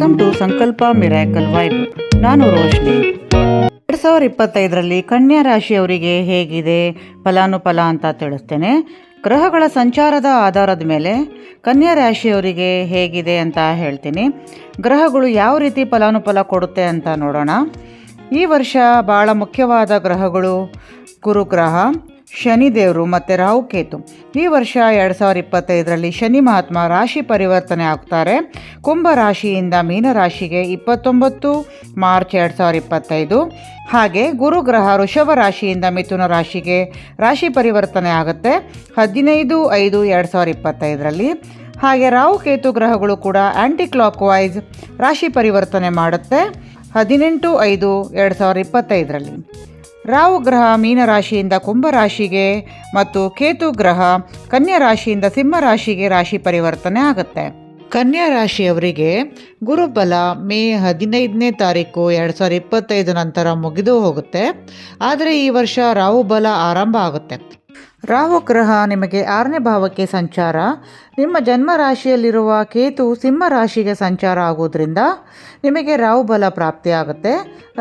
Welcome to Sankalpa miracle vibe ನಾನು ರೋಶ್ನಿ. ಎರಡು ಸಾವಿರದ ಇಪ್ಪತ್ತೈದರಲ್ಲಿ ಕನ್ಯಾ ರಾಶಿಯವರಿಗೆ ಹೇಗಿದೆ ಫಲಾನುಫಲ ಅಂತ ತಿಳಿಸ್ತೇನೆ. ಗ್ರಹಗಳ ಸಂಚಾರದ ಆಧಾರದ ಮೇಲೆ ಕನ್ಯಾ ರಾಶಿಯವರಿಗೆ ಹೇಗಿದೆ ಅಂತ ಹೇಳ್ತೀನಿ. ಗ್ರಹಗಳು ಯಾವ ರೀತಿ ಫಲಾನುಫಲ ಕೊಡುತ್ತೆ ಅಂತ ನೋಡೋಣ. ಈ ವರ್ಷ ಭಾಳ ಮುಖ್ಯವಾದ ಗ್ರಹಗಳು ಗುರುಗ್ರಹ. ಶನಿದೇವರು ಮತ್ತು ರಾಹುಕೇತು ಈ ವರ್ಷ ಎರಡು ಸಾವಿರ ಇಪ್ಪತ್ತೈದರಲ್ಲಿ ಶನಿ ಮಹಾತ್ಮ ರಾಶಿ ಪರಿವರ್ತನೆ ಆಗ್ತಾರೆ. ಕುಂಭ ರಾಶಿಯಿಂದ ಮೀನರಾಶಿಗೆ ಇಪ್ಪತ್ತೊಂಬತ್ತು ಮಾರ್ಚ್ ಎರಡು ಸಾವಿರ ಇಪ್ಪತ್ತೈದು. ಹಾಗೆ ಗುರುಗ್ರಹ ವೃಷಭ ರಾಶಿಯಿಂದ ಮಿಥುನ ರಾಶಿಗೆ ರಾಶಿ ಪರಿವರ್ತನೆ ಆಗುತ್ತೆ. ಹದಿನೈದು ಐದು ಎರಡು ಸಾವಿರ ಇಪ್ಪತ್ತೈದರಲ್ಲಿ. ಹಾಗೆ ರಾಹುಕೇತು ಗ್ರಹಗಳು ಕೂಡ ಆ್ಯಂಟಿ ಕ್ಲಾಕ್ ವೈಸ್ ರಾಶಿ ಪರಿವರ್ತನೆ ಮಾಡುತ್ತೆ. ಹದಿನೆಂಟು ಐದು ಎರಡು ಸಾವಿರ ಇಪ್ಪತ್ತೈದರಲ್ಲಿ. ರಾಹು ಗ್ರಹ ಮೀನ ರಾಶಿಯಿಂದ ಕುಂಭ ರಾಶಿಗೆ ಮತ್ತು ಕೇತು ಗ್ರಹ ಕನ್ಯಾ ರಾಶಿಯಿಂದ ಸಿಂಹ ರಾಶಿಗೆ ರಾಶಿ ಪರಿವರ್ತನೆ ಆಗುತ್ತೆ. ಕನ್ಯಾ ರಾಶಿಯವರಿಗೆ ಗುರುಬಲ ಮೇ ಹದಿನೈದನೇ ತಾರೀಕು ಎರಡು ಸಾವಿರದ ಇಪ್ಪತ್ತೈದು ನಂತರ ಮುಗಿದು ಹೋಗುತ್ತೆ. ಆದರೆ ಈ ವರ್ಷ ರಾಹುಬಲ ಆರಂಭ ಆಗುತ್ತೆ. ರಾಹು ಗ್ರಹ ನಿಮಗೆ ಆರನೇ ಭಾವಕ್ಕೆ ಸಂಚಾರ. ನಿಮ್ಮ ಜನ್ಮ ರಾಶಿಯಲ್ಲಿರುವ ಕೇತು ಸಿಂಹ ರಾಶಿಗೆ ಸಂಚಾರ ಆಗೋದ್ರಿಂದ ನಿಮಗೆ ರಾಹು ಬಲ ಪ್ರಾಪ್ತಿಯಾಗುತ್ತೆ.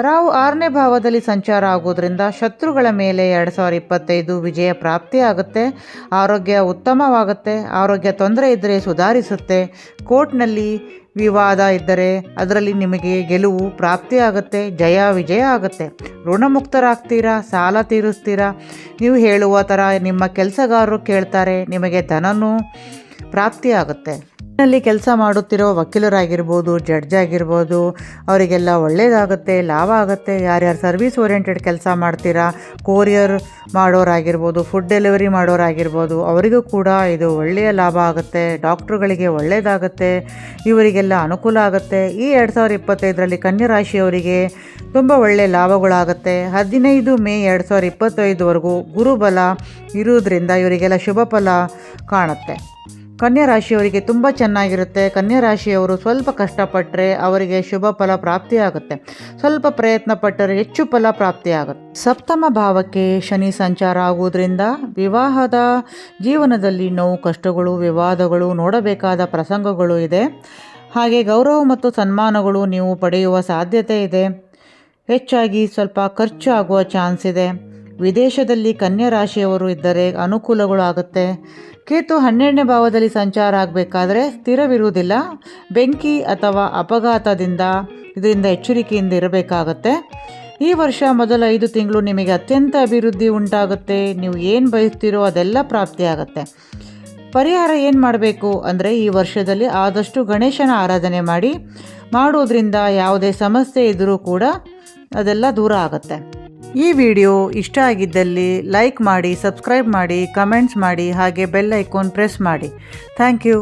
ರಾಹು ಆರನೇ ಭಾವದಲ್ಲಿ ಸಂಚಾರ ಆಗೋದ್ರಿಂದ ಶತ್ರುಗಳ ಮೇಲೆ ಎರಡು ಸಾವಿರ ಇಪ್ಪತ್ತೈದು ವಿಜಯ ಪ್ರಾಪ್ತಿಯಾಗುತ್ತೆ. ಆರೋಗ್ಯ ಉತ್ತಮವಾಗುತ್ತೆ. ಆರೋಗ್ಯ ತೊಂದರೆ ಇದ್ದರೆ ಸುಧಾರಿಸುತ್ತೆ. ಕೋರ್ಟ್ನಲ್ಲಿ ವಿವಾದ ಇದ್ದರೆ ಅದರಲ್ಲಿ ನಿಮಗೆ ಗೆಲುವು ಪ್ರಾಪ್ತಿಯಾಗುತ್ತೆ ಜಯ ವಿಜಯ ಆಗುತ್ತೆ. ಋಣಮುಕ್ತರಾಗ್ತೀರಾ? ಸಾಲ ತೀರಿಸ್ತೀರಾ? ನೀವು ಹೇಳುವ ಥರ ನಿಮ್ಮ ಕೆಲಸಗಾರರು ಕೇಳ್ತಾರೆ, ನಿಮಗೆ ಧನನೂ ಪ್ರಾಪ್ತಿಯಾಗುತ್ತೆ ನಲ್ಲಿ ಕೆಲಸ ಮಾಡುತ್ತಿರೋ ವಕೀಲರಾಗಿರ್ಬೋದು ಜಡ್ಜ್ ಆಗಿರ್ಬೋದು, ಅವರಿಗೆಲ್ಲ ಒಳ್ಳೆಯದಾಗುತ್ತೆ ಲಾಭ ಆಗುತ್ತೆ. ಯಾರ್ಯಾರು ಸರ್ವಿಸ್ ಓರಿಯೆಂಟೆಡ್ ಕೆಲಸ ಮಾಡ್ತೀರಾ ಕೊರಿಯರ್ ಮಾಡೋರಾಗಿರ್ಬೋದು ಫುಡ್ ಡೆಲಿವರಿ ಮಾಡೋರಾಗಿರ್ಬೋದು, ಅವರಿಗೂ ಕೂಡ ಇದು ಒಳ್ಳೆಯ ಲಾಭ ಆಗುತ್ತೆ ಡಾಕ್ಟ್ರುಗಳಿಗೆ ಒಳ್ಳೆಯದಾಗುತ್ತೆ ಇವರಿಗೆಲ್ಲ ಅನುಕೂಲ ಆಗುತ್ತೆ. ಈ ಎರಡು ಸಾವಿರದ ಇಪ್ಪತ್ತೈದರಲ್ಲಿ ಕನ್ಯಾ ರಾಶಿಯವರಿಗೆ ತುಂಬ ಒಳ್ಳೆಯ ಲಾಭಗಳಾಗುತ್ತೆ. ಹದಿನೈದು ಮೇ ಎರಡು ಸಾವಿರದ ಇಪ್ಪತ್ತೈದುವರೆಗೂ ಗುರುಬಲ ಇರುವುದರಿಂದ ಇವರಿಗೆಲ್ಲ ಶುಭ ಫಲ ಕಾಣುತ್ತೆ. ಕನ್ಯಾ ರಾಶಿಯವರಿಗೆ ತುಂಬ ಚೆನ್ನಾಗಿರುತ್ತೆ. ಕನ್ಯಾ ರಾಶಿಯವರು ಸ್ವಲ್ಪ ಕಷ್ಟಪಟ್ಟರೆ ಅವರಿಗೆ ಶುಭ ಫಲ ಪ್ರಾಪ್ತಿಯಾಗುತ್ತೆ ಸ್ವಲ್ಪ ಪ್ರಯತ್ನ ಪಟ್ಟರೆ ಹೆಚ್ಚು ಫಲ ಪ್ರಾಪ್ತಿಯಾಗುತ್ತೆ ಸಪ್ತಮ ಭಾವಕ್ಕೆ ಶನಿ ಸಂಚಾರ ಆಗುವುದರಿಂದ ವಿವಾಹದ ಜೀವನದಲ್ಲಿ ನೋವು, ಕಷ್ಟಗಳು, ವಿವಾದಗಳು ನೋಡಬೇಕಾದ ಪ್ರಸಂಗಗಳು ಇದೆ. ಹಾಗೆ ಗೌರವ ಮತ್ತು ಸನ್ಮಾನಗಳು ನೀವು ಪಡೆಯುವ ಸಾಧ್ಯತೆ ಇದೆ. ಹೆಚ್ಚಾಗಿ ಸ್ವಲ್ಪ ಖರ್ಚು ಆಗುವ ಚಾನ್ಸ್ ಇದೆ. ವಿದೇಶದಲ್ಲಿ ಕನ್ಯಾ ರಾಶಿಯವರು ಇದ್ದರೆ ಅನುಕೂಲಗಳು ಆಗುತ್ತೆ ಕೇತು ಹನ್ನೆರಡನೇ ಭಾವದಲ್ಲಿ ಸಂಚಾರ ಆಗಬೇಕಾದ್ರೆ ಸ್ಥಿರವಿರುವುದಿಲ್ಲ. ಬೆಂಕಿ ಅಥವಾ ಅಪಘಾತದಿಂದ, ಇದರಿಂದ ಎಚ್ಚರಿಕೆಯಿಂದ ಇರಬೇಕಾಗತ್ತೆ. ಈ ವರ್ಷ ಮೊದಲ ಐದು ತಿಂಗಳು ನಿಮಗೆ ಅತ್ಯಂತ ಅಭಿವೃದ್ಧಿ ಉಂಟಾಗುತ್ತೆ. ನೀವು ಏನು ಬಯಸ್ತೀರೋ ಅದೆಲ್ಲ ಪ್ರಾಪ್ತಿಯಾಗತ್ತೆ ಪರಿಹಾರ ಏನು ಮಾಡಬೇಕು ಅಂದರೆ ಈ ವರ್ಷದಲ್ಲಿ ಆದಷ್ಟು ಗಣೇಶನ ಆರಾಧನೆ ಮಾಡಿ. ಮಾಡೋದ್ರಿಂದ ಯಾವುದೇ ಸಮಸ್ಯೆ ಇದ್ದರೂ ಕೂಡ ಅದೆಲ್ಲ ದೂರ ಆಗುತ್ತೆ. ಈ ವಿಡಿಯೋ ಇಷ್ಟ ಆಗಿದ್ದಲ್ಲಿ ಲೈಕ್ ಮಾಡಿ, ಸಬ್ಸ್ಕ್ರೈಬ್ ಮಾಡಿ, ಕಮೆಂಟ್ಸ್ ಮಾಡಿ, ಹಾಗೆ ಬೆಲ್ ಐಕಾನ್ ಪ್ರೆಸ್ ಮಾಡಿ. Thank you.